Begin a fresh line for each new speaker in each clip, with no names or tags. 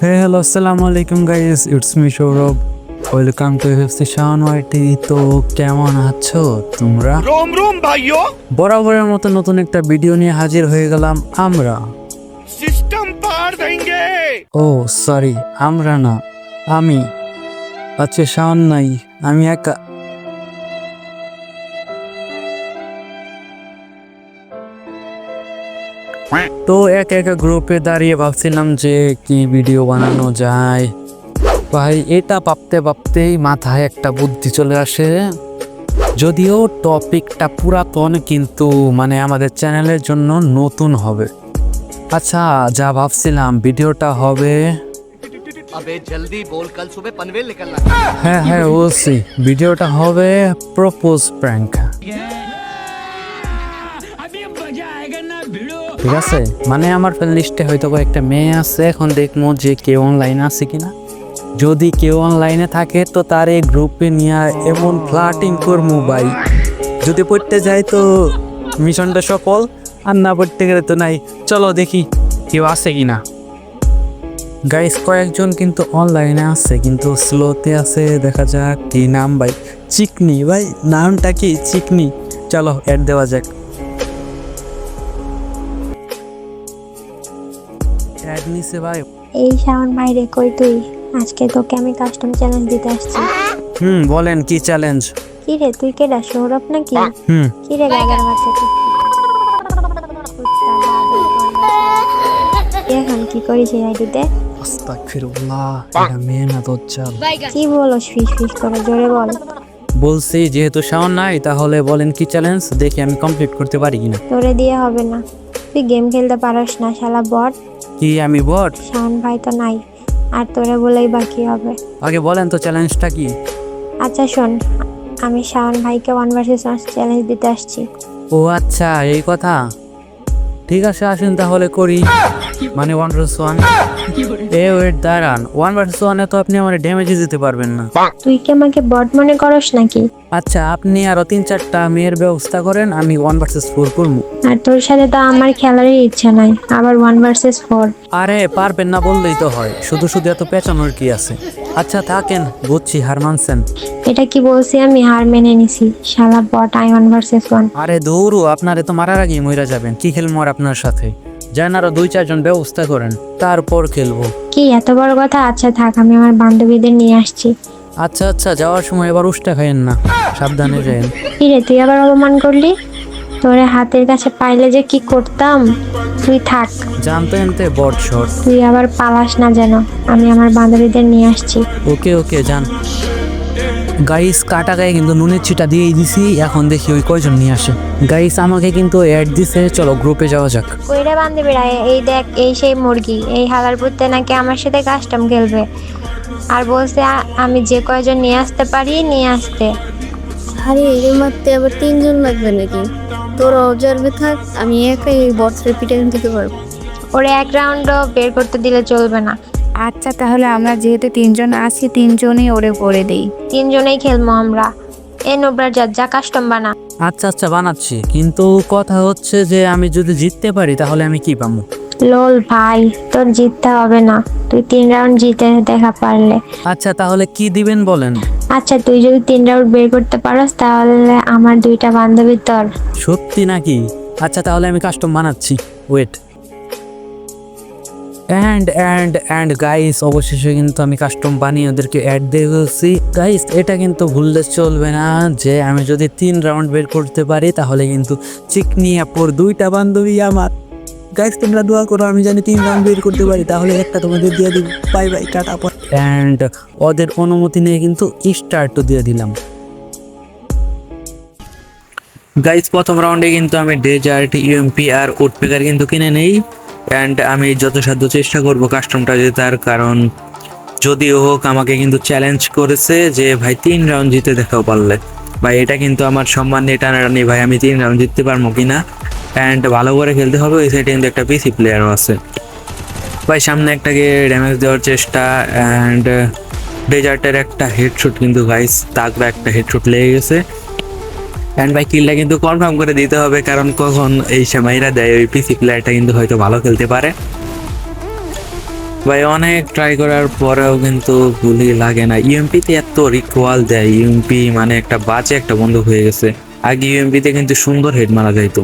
হ্যাঁ হ্যালো আসসালামু আলাইকুম guys it's me Sourav welcome to FC Shawon YT তো কেমন আছো তোমরা?
রোম রোম ভাইও
বরাবরের মতো নতুন একটা ভিডিও নিয়ে হাজির হয়ে গেলাম আমরা।
সিস্টেম পার দেंगे
ও সরি আমরা না আমি। আচ্ছা শাওন নাই আমি একা। তো এক একা গ্রুপে দাঁড়িয়ে ভাবছিলাম যে কি ভিডিও বানানো যায়। ভাই এটা ভাবতে ভাবতেই মাথায় একটা বুদ্ধি চলে আসে। যদিও টপিকটা পুরাতন কিন্তু মানে আমাদের চ্যানেলের জন্য নতুন হবে। আচ্ছা যা ভাবছিলাম ভিডিওটা হবে। হ্যাঁ হ্যাঁ ভিডিওটা হবে প্রপোজ প্র্যাঙ্ক ঠিক আছে? মানে আমার ফ্রেন্ড লিস্টে হয়তো কয়েকটা মেয়ে আছে, এখন দেখব যে কেউ অনলাইনে আছে কিনা। যদি কেউ অনলাইনে থাকে, তো তার এই গ্রুপে নিয়ে এমন ফ্লাটিং করব ভাই। যদি পড়তে যাই, তো মিশনটা সফল, আর না পড়তে গেলে তো নাই। চলো দেখি কেউ আছে কিনা। গাইস কয়েকজন কিন্তু অনলাইনে আছে, কিন্তু স্লোতে আছে, দেখা যাক কি নাম ভাই। চিকনি ভাই, নামটা কি? চিকনি। চলো অ্যাড দেওয়া যাক। অ্যাড নিছে ভাই
এই শাওন ভাই রে কই তুই? আজকে তোকে আমি কাস্টম চ্যালেঞ্জ দিতে আসছি।
হুম বলেন কি চ্যালেঞ্জ
কি রে তুই কেডা সৌরভ নাকি?
হুম।
কি রে গাগার বাচ্চা তুই? তুই এখন কি করিস এই আইডিতে?
আস্তাগফিরুল্লাহ এটা মেয়ে না দজ্জাল
কি ফিস ফিস করে জোরে বল।
বলছি যেহেতু শাওন নাই তাহলে বলেন কি চ্যালেঞ্জ দেখি আমি কমপ্লিট করতে পারি কিনা।
তোরে দিয়ে হবে না। তুই গেম খেলতে পারস না শালা বট।
কি আমি বট?
শাওন ভাই তো নাই। আর তোরে বলেই বাকি হবে।
আগে বলেন তো চ্যালেঞ্জটা কি?
আচ্ছা শোন আমি শাওন ভাইকে ওয়ান ভার্সেস ওয়ান চ্যালেঞ্জ দিতে আসছি।
ও আচ্ছা এই কথা। ঠিক আছে আসুন তাহলে করি। মানে ওয়ান ভার্সেস ওয়ান এ ওয়েট দাঁড়ান। ওয়ান ভার্সেস ওয়ানে তো আপনি আমার ড্যামেজে দিতে পারবেন না।
তুই কি আমাকে বট মনে করস নাকি?
আচ্ছা আপনি আরও তিন চারটা মেয়ের ব্যবস্থা করেন আমি ওয়ান ভার্সেস ফোর করব।
আর তোর সাথে তো আমার খেলারই ইচ্ছা নাই আবার ওয়ান ভার্সেস ফোর
আরে পারবেন না বললেই তো হয় শুধু শুধু এত পেঁচানোর কি আছে? আচ্ছা থাকেন বুঝছি হার মানছেন
এটা কি বলছি আমি? হার মেনে নিছি। শালা but I one versus one
আরে দৌড়ু আপনারে তো মারার আগেই মইরা যাবেন কি খেলব আর আপনার সাথে? যান আরও দুই চারজন ব্যবস্থা করেন তারপর খেলব।
কি এত বড় কথা? আচ্ছা থাক আমি আমার বান্ধবীদের নিয়ে আসছি।
আচ্ছা আচ্ছা যাওয়ার সময় এবার উষ্টা খাইয়েন না সাবধানে যাইন
কি রে তুই আবার অপমান করলি? তোরে হাতের কাছে পাইলে যে কি করতাম? তুই থাক।
জানতে এনতে বট শট।
তুই আবার পালাস না যেন আমি আমার বান্ধবীদের নিয়ে আসছি।
ওকে ওকে যান। গাইস কাটা গায়ে কিন্তু নুনের ছিটা দিয়েই দিছি এখন দেখি ওই কয়জন নিয়ে আসে। গাইস আমাকে কিন্তু অ্যাড দিছে চলো গ্রুপে যাওয়া যাক।
কইরে বান্ধবীরা এই দেখ এই সেই মুরগি এই হালার পুত্তে নাকি আমার সাথে কাস্টম খেলবে। আর বলছে আমি যে কয়জন নিয়ে আসতে পারি নিয়ে আসতে।
আরে এর মারতে আবার তিনজন লাগবে নাকি? তোর অবজার্ভে থাক আমি একাই এই বর্ষের পিঠে দিতে পারব।
ওরে এক রাউন্ডও বের করতে দিলে চলবে না।
আচ্ছা তাহলে আমরা যেহেতু তিনজন আছি তিনজনই ওরে করে দেই।
তিনজনেই খেলব আমরা। এ নোবরার যা যা কাস্টম বানা
আচ্ছা আচ্ছা বানাচ্ছি। কিন্তু কথা হচ্ছে যে আমি যদি জিততে পারি তাহলে আমি কি পাবো
লোল ভাই তোর জিততে হবে না। তুই তিন রাউন্ড জিতে দেখা পারলে।
আচ্ছা তাহলে কি দিবেন বলেন?
আচ্ছা তুই যদি তিন রাউন্ড বের করতে পারস তাহলে আমার দুইটা বান্ধবী তোর।
সত্যি নাকি? আচ্ছা তাহলে আমি কাস্টম বানাচ্ছি। Wait and and and guys অবশেষে কিন্তু আমি কাস্টম বানিয়ে ওদেরকে অ্যাড দিয়ে ফেলছি। গাইস এটা কিন্তু ভুললে চলবে না যে আমি যদি তিন রাউন্ড বের করতে পারি, তাহলে কিন্তু চিকনি অ্যাপোর দুইটা বান্ধবী আমার। গাইস তোমরা দোয়া করো আমি জানি তিন রাউন্ড বের করতে পারি, তাহলে একটা তোমাদের দিয়ে দিব। বাই বাই টাটা অ্যান্ড ওদের অনুমতি নিয়ে কিন্তু স্টার্টও দিয়ে দিলাম। গাইস প্রথম রাউন্ডে কিন্তু আমি ডেজার্ট ইউএমপি আর উডপেকার কিন্তু কিনে নেই। অ্যান্ড আমি যথাসাধ্য চেষ্টা করব কাস্টমটা জেতার কারণ যদিও হোক আমাকে কিন্তু চ্যালেঞ্জ করেছে যে, ভাই, তিন রাউন্ড জিতে দেখাও পারলে। ভাই, এটা কিন্তু আমার সম্মান নিয়ে টানাটানি, ভাই, আমি তিন রাউন্ড জিততে পারব কি না অ্যান্ড ভালো করে খেলতে হবে, ওই সাইডে কিন্তু একটা পিসি প্লেয়ারও আছে। ভাই, সামনে একটাকে ড্যামেজ দেওয়ার চেষ্টা অ্যান্ড ডেজার্টের একটা হেডশুট কিন্তু গাইস তাগড়া একটা হেডশুট লেগে গেছে। অ্যান্ড ভাই কিলটা কিন্তু কনফার্ম করে দিতে হবে, কারণ কখন এই সময়রা দেয় ওই পিসি প্লেয়ারটা কিন্তু হয়তো ভালো খেলতে পারে।
ভাই, অনেক ট্রাই করার পরেও কিন্তু গুলি লাগে না। ইউএমপিতে এত রিকোয়াল দেয় ইউএমপি মানে একটা বাজে একটা বন্ধু হয়ে গেছে। আগে ইউএমপিতে কিন্তু সুন্দর হেড মারা যাইতো।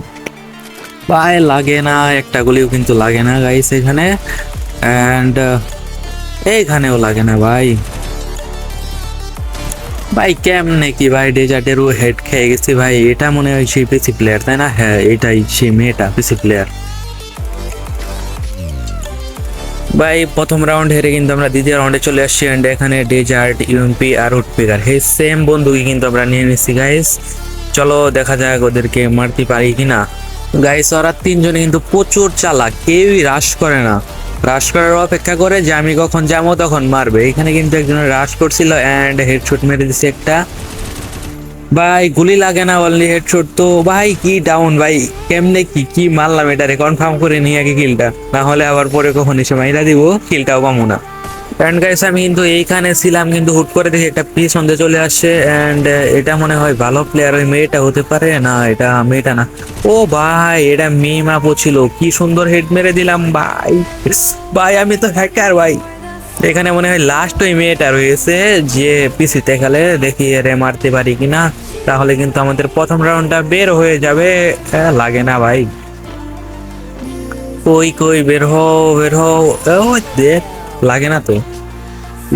ভাই, লাগে না, একটা গুলিও কিন্তু লাগে না গাইস এখানে। অ্যান্ড এইখানেও লাগে না, ভাই। ভাই, কেমনে কি ভাই ডেজার্টেরও হেড খেয়ে গেছে ভাই? এটা মনে হয় সেই পিসি প্লেয়ার তাই না? হ্যাঁ এটাই সেই মেয়েটা পিসি প্লেয়ার ভাই, প্রথম রাউন্ড হেরে কিন্তু আমরা দ্বিতীয় রাউন্ডে চলে আসছি অ্যান্ড এখানে ডেজার্ট ইউএমপি আর উডপিকার হে সেম বন্ধুকে কিন্তু আমরা নিয়ে নিচ্ছি গাইস চলো, দেখা যাক ওদেরকে মারতে পারি কিনা। গাইস ওরা তিনজনে কিন্তু প্রচুর চালাক, কেউই রাশ করে না। রাশ করার অপেক্ষা করে যে আমি কখন যাব তখন মারবে। এখানে কিন্তু একজনের রাশ করছিল অ্যান্ড হেডশট মেরে দিছে একটা। ভাই, গুলি লাগে না অনলি হেডশট তো। ভাই, কি ডাউন ভাই, কেমনে কি কি মারলাম এটারে? কনফার্ম করে নিয়ে আগে কিলটা না হলে আবার পরে কখন এসে মাইরা দিব কিলটাও পাবো না। অ্যান্ড গাইস আমি কিন্তু এইখানে ছিলাম কিন্তু হুট করে দেখি একটা পিস অন্ধে চলে আসছে। অ্যান্ড এটা মনে হয় ভালো প্লেয়ার ওই মেয়েটা হতে পারে? না, এটা মেয়েটা না। ও ভাই, এটা মেয়ে মাপও ছিল। কি সুন্দর হেড মেরে দিলাম, ভাই। ভাই, আমি তো হ্যাকার ভাই। এখানে মনে হয় লাস্ট ওই মেয়েটা রয়েছে, যে পিসিতে খেলে দেখি এরে মারতে পারি কিনা। তাহলে কিন্তু আমাদের প্রথম রাউন্ডটা বের হয়ে যাবে। লাগে না, ভাই। কই কই, বের হও বের হও। দেখ, লাগে না তো।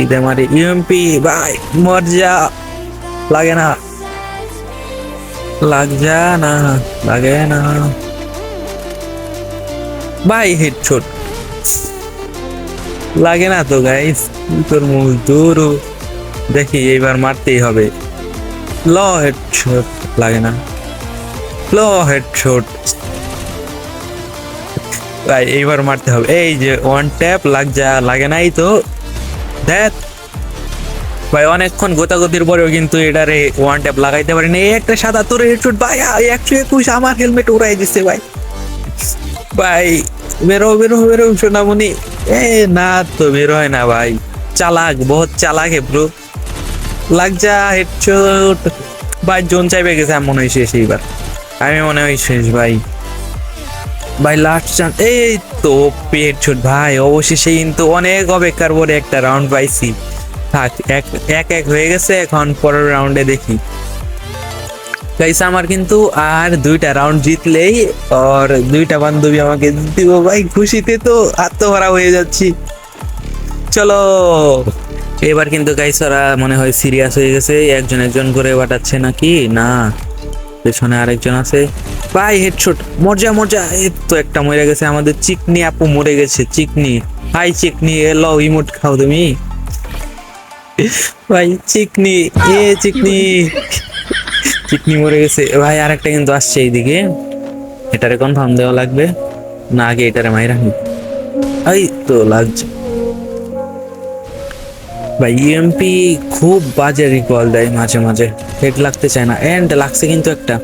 ইদে মারি ইউএমপি ভাই মর যা লাগে না। লাগ যা না, লাগে না। ভাই হেডশট লাগে না তো গাইস তোর মুখ দূর। দেখি, এইবার মারতেই হবে। ল হেড হেডশট লাগে না। ল হেড হেডশট ভাই, এইবার মারতে হবে। এই যে ওয়ান ট্যাপ লাগ যা, লাগে নাই তো। দেখ। ভাই, অনেকক্ষণ গোতাগতির পরেও কিন্তু এটারে ওয়ান ট্যাপ লাগাইতে পারিনি। এই একটা সাদা তোর হেডশট ভাই একশো একুশ আমার হেলমেট উড়াই দিচ্ছে ভাই। ভাই, বেরো বেরো বেরো, সোনামণি। এ, না তো বের হয় না, ভাই। চালাক, বহুত চালাক হে ব্রো লাগ যা হেডশট ভাই, জোন চাইবে গেছে, আমি মনে হয় শেষ এইবার। আমি মনে হয় শেষ, ভাই। ভাই লাস্ট চান্স এই তো হেডশট ভাই, অবশেষে কিন্তু অনেক অপেক্ষার পরে একটা রাউন্ড পাইছি। থাক, এক এক এক হয়ে গেছে, এখন পরের রাউন্ডে দেখি। গাইস আমার কিন্তু আর দুইটা রাউন্ড জিতলেই আর দুইটা বান্ধবী আমাকে দিব ভাই, খুশিতে তো আত্মহারা হয়ে যাচ্ছি। চলো, এবার কিন্তু গাইস ওরা মনে হয় সিরিয়াস হয়ে গেছে, একজন একজন করে বাটাচ্ছে নাকি? না, পেছনে আরেকজন আছে। ভাই হেডশট মর্জা মর্জা। এই তো একটা মরে গেছে আমাদের। চিকনি আপু মরে গেছে, চিকনি। হাই চিকনি এলো ইমোট খাও তুমি। ভাই, চিকনি, এ চিকনি। চিকনি মরে গেছে। ভাই, আরেকটা কিন্তু আসছে এইদিকে। এটারে কনফার্ম দেওয়া লাগবে। না, আগে এটারে মাইরা নি। এই তো লাগছে। ভাই ইএমপি খুব বাজে রিকল দেয় মাঝে মাঝে। হেড লাগতে চায় না। এন্ড লাগছে কিন্তু একটা।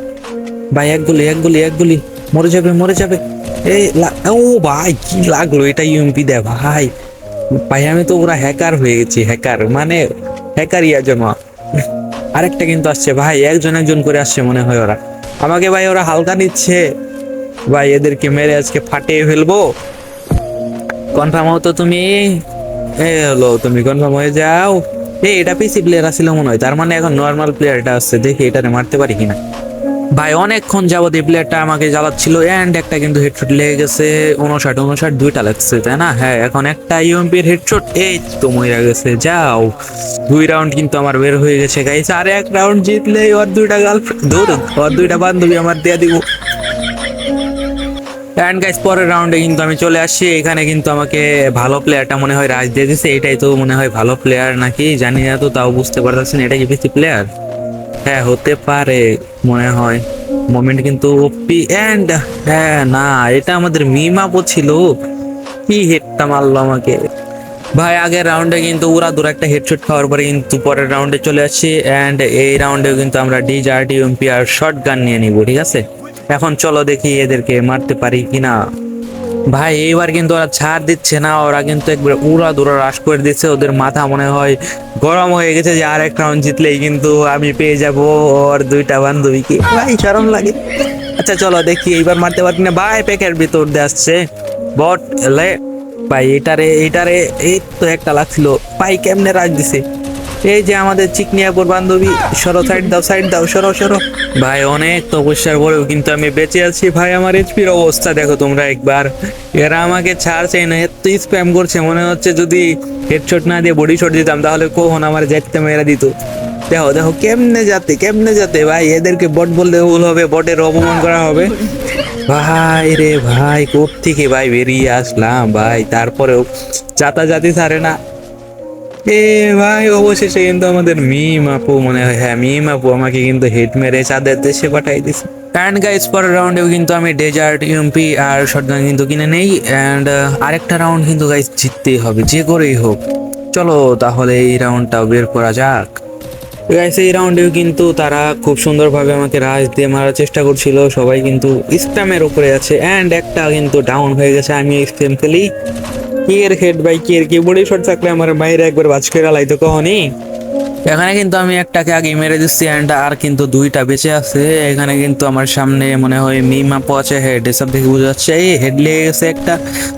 ভাই, এক গুলি এক গুলি এক গুলি। মরে যাবে মরে যাবে। এই ও ভাই, কি লাগল? এটা ইউএমপি দেয়, ভাই। ভাই, আমি তো ওরা হ্যাকার হয়ে গেছি হ্যাকার মানে হ্যাকার ইয়া জমা আরেকটা কিন্তু আসছে, ভাই, একজন একজন করে আসছে মনে হয় ওরা। আমাকে ভাই, ওরা হালকা নিচ্ছে। ভাই, এদেরকে মেরে আজকে ফাটিয়ে ফেলব। কনফার্ম হও তো তুমি। এ, হলো, তুমি কনফার্ম হয়ে যাও। এই এটা পিসি প্লেয়ার আসছিল মনে হয়, তার মানে এখন নর্মাল প্লেয়ারটা আসছে, দেখি এটারে মারতে পারি কিনা। ভাই, অনেকক্ষণ যাবত এই প্লেয়ারটা আমাকে জ্বালাচ্ছিল এন্ড একটা কিন্তু হেডশট লেগে গেছে। উনষাট উনষাট দুইটা লাগছে, তাই না? হ্যাঁ এখন একটা ইউএমপির হেডশট এই তো মরে গেছে, যাও। দুই রাউন্ড কিন্তু আমার বের হয়ে গেছে গাইস আর এক রাউন্ড জিতলে ওর দুইটা গার্লফ্রেন্ড ধরুন ওর দুইটা বান্ধবী আমার দেয়া দিব। অ্যান্ড গাইস পরের রাউন্ডে কিন্তু আমি চলে আসছি। এখানে কিন্তু আমাকে ভালো প্লেয়ারটা মনে হয় রাজ দিয়ে দিছে। এটাই তো মনে হয় ভালো প্লেয়ার নাকি? জানি না তো, তাও বুঝতে পারতেছি না এটা কি বেশি প্লেয়ার হ্যাঁ হতে পারে, মনে হয়। মোমেন্ট কিন্তু ওপি এন্ড হ্যাঁ না, এটা আমাদের মিমাপো ছিল। কি হেডটা মারলো আমাকে? ভাই, আগের রাউন্ডে কিন্তু উড়া দূর একটা হেডশট খাওয়ার পরে কিন্তু পরের রাউন্ডে চলে আসছি। এন্ড এই রাউন্ডেও কিন্তু আমরা ডিজার্ট ইউএমপি আর শর্ট গান নিয়ে নিব, ঠিক আছে? এখন চলো দেখি এদেরকে মারতে পারি কিনা। ভাই, এইবার কিন্তু ওরা ছাড় দিচ্ছে না, ওরা কিন্তু একবার উড়া দুরা রাশ করে দিচ্ছে, ওদের মাথা মনে হয় গরম হয়ে গেছে যে আর এক রাউন্ড জিতলেই কিন্তু আমি পেয়ে যাব ওর দুইটা বান্ধবীকে। ভাই শরম লাগে। আচ্ছা চলো দেখি, এইবার মারতে পারি না? ভাই প্যাকের ভিতর দিয়ে আসছে। বট এলে ভাই এটারে এটারে এই তো একটা লাগছিল। ভাই, কেমনে রাখ দিছে? এই যে আমাদের চিকনিয়াপুর বান্ধবী সরো সাইড দাও সাইড দাও, সরো সরো। ভাই, অনেক তপস্যার পরেও কিন্তু আমি বেঁচে আছি। ভাই, আমার এইচপির অবস্থা দেখো তোমরা একবার। এরা আমাকে ছাড়ছে না এত স্প্যাম করছে, মনে হচ্ছে যদি হেডশট না দিয়ে বডি শট দিতাম, তাহলে কখন আমার যাইতে মেরা দিত। দেখো দেখো কেমনে যাতে কেমনে যাতে, ভাই, এদেরকে বট বললে ভুল হবে বটের অপমান করা হবে। ভাই রে ভাই থেকে ভাই বেরিয়ে আসলাম, ভাই? তারপরেও যাতাযাতি ছাড়ে না। এ ভাই, অবশেষে কিন্তু আমাদের মিম আপু, মনে হয় হ্যাঁ মিম আপু আমাকে কিন্তু হেড মেরে চাঁদের দেশে পাঠাই দিছে অ্যান্ড গাইস পরের রাউন্ডেও কিন্তু আমি ডেজার্ট ইউএমপি আর শটগান কিন্তু কিনে নেই। অ্যান্ড আরেকটা রাউন্ড কিন্তু গাইস জিততেই হবে, যে করেই হোক। চলো তাহলে এই রাউন্ডটাও বের করা যাক। গাইস এই রাউন্ডেও কিন্তু তারা খুব সুন্দরভাবে আমাকে রাজ দিয়ে মারার চেষ্টা করছিল। সবাই কিন্তু স্প্যামের উপরে আছে। অ্যান্ড একটা কিন্তু ডাউন হয়ে গেছে আমি স্প্যাম খেলি কিয়ের হেড বাই কিয়ের কি বডি শট থাকলে আমার বাইরে একবার বাজ করে লাইতো কখনই? এখানে কিন্তু আমি একটাকে আগে মেরে দিচ্ছি অ্যান্ড আর কিন্তু দুইটা বেঁচে আছে। এখানে কিন্তু আমার সামনে মনে হয় মিমাপো আছে হেড এসব দেখে বোঝা যাচ্ছে। এই হেড লেগে গেছে একটা।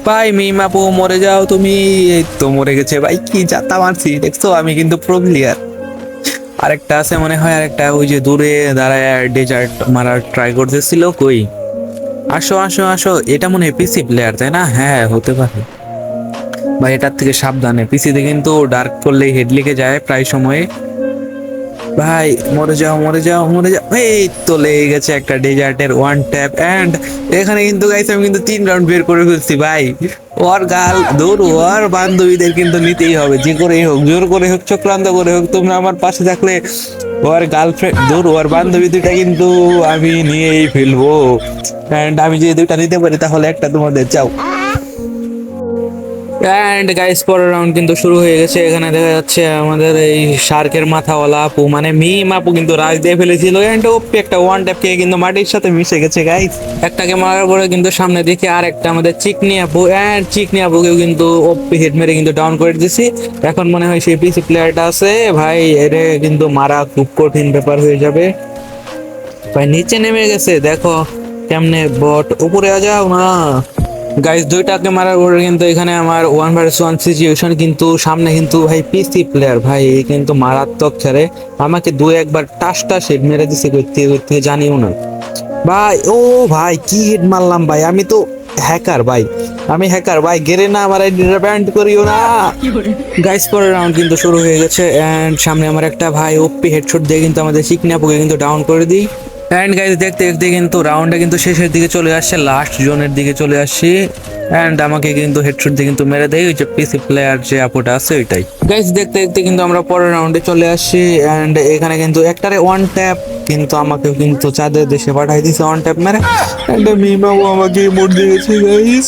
ভাই মিমাপো মরে যাও তুমি। এই তো মরে গেছে। ভাই, কি যাতা মারছি, দেখছ? আমি কিন্তু প্রো প্লেয়ার আরেকটা আছে মনে হয়, আরেকটা ওই যে দূরে দাঁড়ায় ডেজার্ট মারার ট্রাই করতেছিল। কই? আসো আসো আসো। এটা মনে হয় পিসি প্লেয়ার তাই না? হ্যাঁ হতে পারে। ভাই, এটার থেকে সাবধানে। পিসিতে কিন্তু ডার্ক করলেই হেড লিখে যায় প্রায় সময়ে। ভাই, মরে যাও মরে যাও মরে যাও। এই তো লেগে গেছে একটা ডেজার্টের ওয়ান ট্যাপ অ্যান্ড এখানে কিন্তু গাইছে আমি কিন্তু তিন রাউন্ড বের করে ফেলছি, ভাই। ওর গাল দূর ওর বান্ধবীদের কিন্তু নিতেই হবে। যে করেই হোক, জোর করে হোক, চক্রান্ত করে হোক, তোমরা আমার পাশে থাকলে ওর গার্লফ্রেন্ড দূর ওর বান্ধবী দুইটা কিন্তু আমি নিয়েই ফেলব। অ্যান্ড আমি যদি দুইটা নিতে পারি, তাহলে একটা তোমাদের চাও অ্যান্ড গাইস পরের রাউন্ড কিন্তু শুরু হয়ে গেছে। এখানে দেখা যাচ্ছে আমাদের এই শার্কের মাথাওয়ালা আপু মানে মিম আপু কিন্তু রাজ দিয়ে ফেলেছিল। অ্যান্ড ওপি একটা ওয়ান ট্যাপ খেয়ে কিন্তু মাটির সাথে মিশে গেছে গাইস একটাকে মারার পরে কিন্তু সামনে দিকে আর একটা আমাদের চিকনি আপু। অ্যান্ড চিকনি আপুকেও কিন্তু ওপি হেড মেরে কিন্তু ডাউন করে দিছি। এখন মনে হয় সেই পিসি প্লেয়ারটা আছে। ভাই, এর কিন্তু মারা খুব কঠিন ব্যাপার হয়ে যাবে। ভাই, নিচে নেমে গেছে। দেখো, কেমনে বট উপরে আ যাও না। গাইস দুইটাকে মারার পরে কিন্তু এখানে আমার ওয়ান ভার্স ওয়ান সিচুয়েশন কিন্তু সামনে কিন্তু ভাই পিসি প্লেয়ার ভাই কিন্তু মারাত্মক খেলে। আমাকে দু একবার টাস টাস হেড মেরে দিছে, করতে করতে জানিও না। ভাই, ও ভাই, কি হেড মারলাম ভাই? আমি তো হ্যাকার ভাই। আমি হ্যাকার ভাই, গেরে না আমার আইডিটা ব্যান্ড করিও না। গাইস পরের রাউন্ড কিন্তু শুরু হয়ে গেছে এন্ড সামনে আমার একটা ভাই ওপি হেডশট দিয়ে কিন্তু আমাদের চিকনাপুকে কিন্তু ডাউন করে দিই। অ্যান্ড গাইজ দেখতে দেখতে কিন্তু রাউন্ডে কিন্তু শেষের দিকে চলে আসছে লাস্ট জোনের দিকে চলে আসছি। অ্যান্ড আমাকে কিন্তু হেডশট দিয়ে কিন্তু মেরে দেয়। ওই যে পিসি প্লেয়ার যে আপুটা আছে, ওইটাই। গাইজ দেখতে দেখতে কিন্তু আমরা পরের রাউন্ডে চলে আসছি অ্যান্ড এখানে কিন্তু একটারে ওয়ান ট্যাপ কিন্তু আমাকে কিন্তু চাঁদের দেশে পাঠাই দিছে। ওয়ান ট্যাপ মেরে। অ্যান্ড মিমাও আমাকে মোট দিয়েছে গাইজ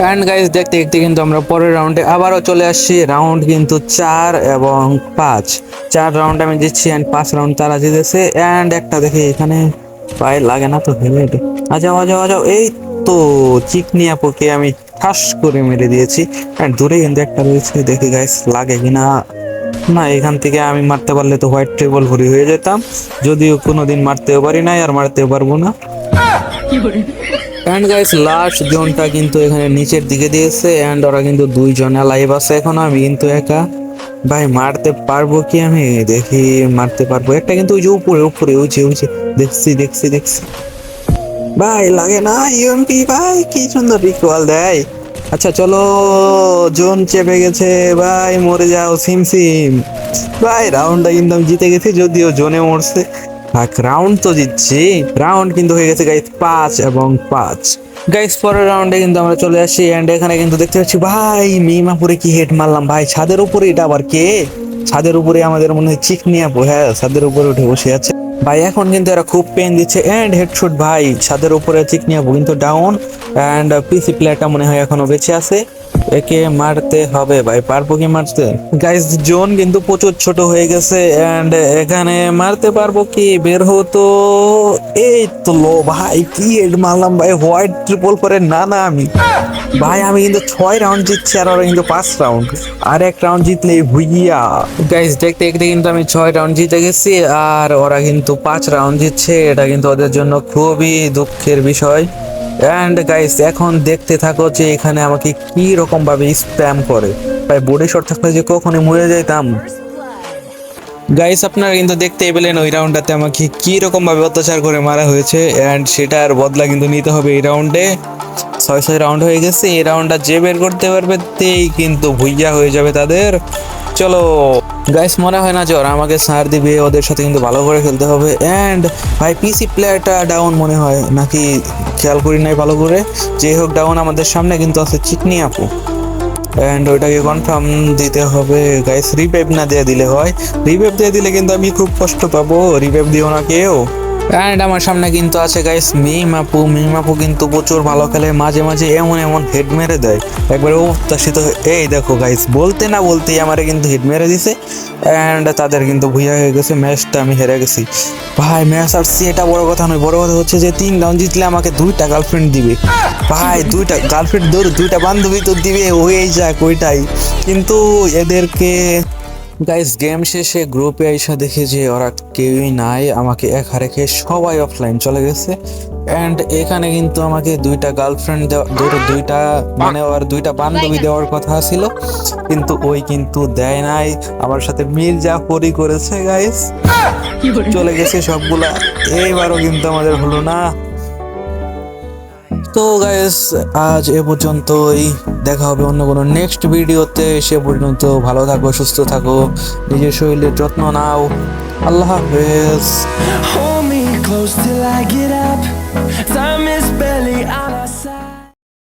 অ্যান্ড গাইজ দেখতে দেখতে কিন্তু আমরা পরের রাউন্ডে আবারও চলে আসছি রাউন্ড কিন্তু চার এবং পাঁচ। চার রাউন্ড আমি দিচ্ছি অ্যান্ড পাঁচ রাউন্ড তারা জিতেছে। অ্যান্ড একটা দেখি এখানে। পায়ে লাগে না তো হেলমেট আজাও আজাও আজাও এই তো, চিকনি আপুকে আমি ঠাস করে মেরে দিয়েছি। অ্যান্ড দূরে কিন্তু একটা রয়েছে, দেখি গাইস লাগে কিনা। না, এখান থেকে আমি মারতে পারলে তো হোয়াইট ট্রেবল ভরি হয়ে যেতাম। যদিও কোনোদিন মারতেও পারি না আর মারতেও পারব না। অ্যান্ড গাইস লাস্ট জোনটা কিন্তু এখানে নিচের দিকে দিয়েছে অ্যান্ড ওরা কিন্তু দুইজন লাইভ আছে এখন, আমি কিন্তু একা। ভাই, মারতে পারব কি আমি? দেখি, মারতে পারব। একটা কিন্তু ওই যে উপরে উপরে, ওই যে দেখছি দেখছি দেখছি। ভাই, লাগে না ইউএমপি ভাই, কি সুন্দর রিকোয়াল দেয়। আচ্ছা চলো, জোন চেপে গেছে। ভাই, মরে যাও, সিম সিম। ভাই রাউন্ডটা কিন্তু আমি জিতে গেছি, যদিও জোনে মরছে। থাক রাউন্ড তো জিতছি। রাউন্ড কিন্তু হয়ে গেছে গাইস পাঁচ এবং পাঁচ। গাইস পরের রাউন্ডে কিন্তু আমরা চলে আসি এন্ড এখানে কিন্তু দেখতে পাচ্ছি, ভাই, মিমাপুরে কি হেড মারলাম, ভাই, ছাদের উপরে এটা আবার কে? ছাদের উপরে আমাদের মনে হয় চিকনি আপু হ্যাঁ ছাদের উপরে উঠে বসে আছে। ভাই, এখন কিন্তু এরা খুব পেন দিচ্ছে। এন্ড হেডশট ভাই, ছাদের উপরে চিকনি আপু কিন্তু ডাউন এন্ড পিসি প্লেয়ারটা মনে হয় এখনও বেঁচে আছে। একে মারতে হবে ভাই, পারব কি মারতে? গাইস জোন কিন্তু প্রচুর ছোট হয়ে গেছে। এন্ড এখানে মারতে পারব কি? বের হতো এই তো লো ভাই, কি হেড মারলাম ভাই? হোয়াইট ট্রিপল করে না না আমি। ভাই, আমি কিন্তু ছয় রাউন্ড জিতছি আর ওরা কিন্তু পাঁচ রাউন্ড আর এক রাউন্ড জিতলে ভুইয়া। গাইস দেখতে দেখতে কিন্তু আমি ছয় রাউন্ড জিতে গেছি আর ওরা কিন্তু পাঁচ রাউন্ড জিতছে। এটা কিন্তু ওদের জন্য খুবই দুঃখের বিষয়। অ্যান্ড গাইস এখন দেখতে থাকো যে এখানে আমাকে কি রকম ভাবে স্প্যাম করে। ভাই বডি শট থাকলে যে কখনই মরে যাইতাম। গাইস আপনারা কিন্তু দেখতেই পেলেন ওই রাউন্ডটাতে আমাকে কি রকম ভাবে অত্যাচার করে মারা হয়েছে। অ্যান্ড সেটার বদলা কিন্তু নিতে হবে এই রাউন্ডে ছয় ছয় রাউন্ড হয়ে গেছে, এই রাউন্ডটা যে বের করতে পারবে তেই কিন্তু ভুইয়া হয়ে যাবে তাদের। চলো গাইস মনে হয় না ওরা আমাকে সার দিবে, ওদের সাথে কিন্তু ভালো করে খেলতে হবে। অ্যান্ড ভাই পিসি প্লেয়ারটা ডাউন মনে হয়, নাকি খেয়াল করি নাই ভালো করে। যে হোক ডাউন আমাদের সামনে কিন্তু আছে চিকনি আপু। অ্যান্ড ওইটাকে কনফার্ম দিতে হবে। গাইস রিপেপ না দিয়ে দিলে হয়। রিপেপ দিয়ে দিলে কিন্তু আমি খুব কষ্ট পাবো। রিপেপ দিও না কেউ। অ্যান্ড আমার সামনে কিন্তু আছে গাইস মিম আপু মিম আপু কিন্তু প্রচুর ভালো খেলে। মাঝে মাঝে এমন এমন হেড মেরে দেয়। একবারে হয়ে- এই দেখো গাইস বলতে না বলতেই আমারে কিন্তু হেড মেরে দিছে। অ্যান্ড তাদের কিন্তু ভুইয়া হয়ে গেছে ম্যাচটা আমি হেরে গেছি। ভাই ম্যাচ আসছি এটা বড় কথা নয়। বড় কথা হচ্ছে যে, তিন রাউন্ড জিতলে আমাকে দুইটা গার্লফ্রেন্ড দিবে। ভাই, দুইটা গার্লফ্রেন্ড দূর দুইটা বান্ধবী তো দিবে, হয়েই যাক ওইটাই। কিন্তু এদেরকে গাইস গেম শেষে গ্রুপে আইসা দেখে যে ওরা কেউই নাই আমাকে এক রেখে সবাই অফলাইন চলে গেছে। অ্যান্ড এখানে কিন্তু আমাকে দুইটা গার্লফ্রেন্ড দুইটা মানে ওর দুইটা বান্ধবী দেওয়ার কথা ছিল। কিন্তু ওই কিন্তু দেয় নাই। আমার সাথে মির্জাফরি করেছে গাইস চলে গেছে সবগুলা। এইবারও কিন্তু আমাদের হলো না। তো গাইস আজ এ পর্যন্তই। দেখা হবে অন্য কোনো নেক্সট ভিডিওতে সে পর্যন্ত ভালো থাকো, সুস্থ থাকো। নিজের শরীরের যত্ন নাও। আল্লাহ হাফেজ।
Close till I get up.